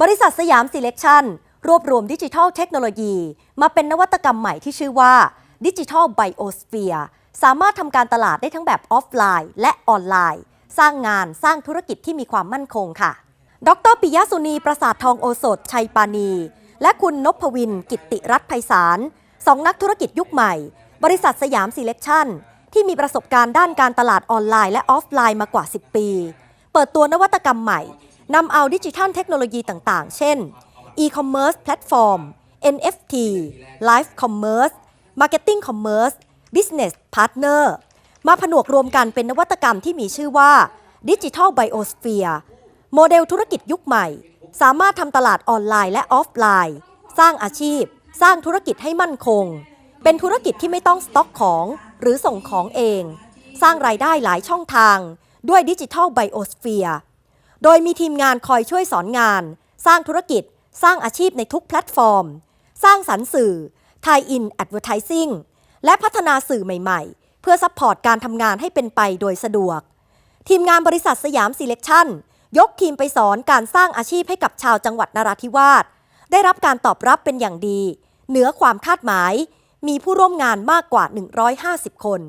บริษัทสยามซีเล็กชันรวบรวมดิจิทัลเทคโนโลยี มาเป็นนวัตกรรมใหม่ที่ชื่อว่าดิจิทัลไบโอสเฟียสามารถทำการตลาดได้ทั้งแบบออฟไลน์ และออนไลน์ สร้างงานสร้างธุรกิจที่มีความมั่นคงค่ะ ดรปิยะสุนีประสาททองโอสถชัยปานี และคุณนพวิน กิตติรัตน์ไพศาลสองนักธุรกิจยุคใหม่ บริษัทสยามซีเล็กชันที่มีประสบการณ์ด้านการตลาดออนไลน์และออฟไลน์มากว่า 10 ปี เปิดตัวนวัตกรรมใหม่ นำเอาดิจิทัลเทคโนโลยีต่างๆ เช่น e-commerce platform NFT live commerce marketing commerce business partner มาผนวกรวมกันเป็นนวัตกรรมที่มีชื่อว่า Digital Biosphere โมเดลธุรกิจยุคใหม่ สามารถทำตลาดออนไลน์และออฟไลน์ สร้างอาชีพ สร้างธุรกิจให้มั่นคง เป็นธุรกิจที่ไม่ต้องสต็อกของ หรือส่งของเอง สร้างรายได้หลายช่องทาง ด้วยดิจิทัลไบโอสเฟีย โดยมีทีมงานคอยช่วยสอนงาน สร้างธุรกิจ สร้างอาชีพในทุกแพลตฟอร์ม สร้างสรรค์สื่อ tie in advertising และพัฒนาสื่อใหม่ ๆ เพื่อซัพพอร์ตการทำงานให้เป็นไปโดยสะดวก ทีมงานบริษัทสยามซีเล็กชั่นยกทีมไปสอนการสร้างอาชีพให้กับชาวจังหวัดนราธิวาสได้รับการตอบรับเป็นอย่างดี เหนือความคาดหมาย มีผู้ร่วมงานมากกว่า 150 คน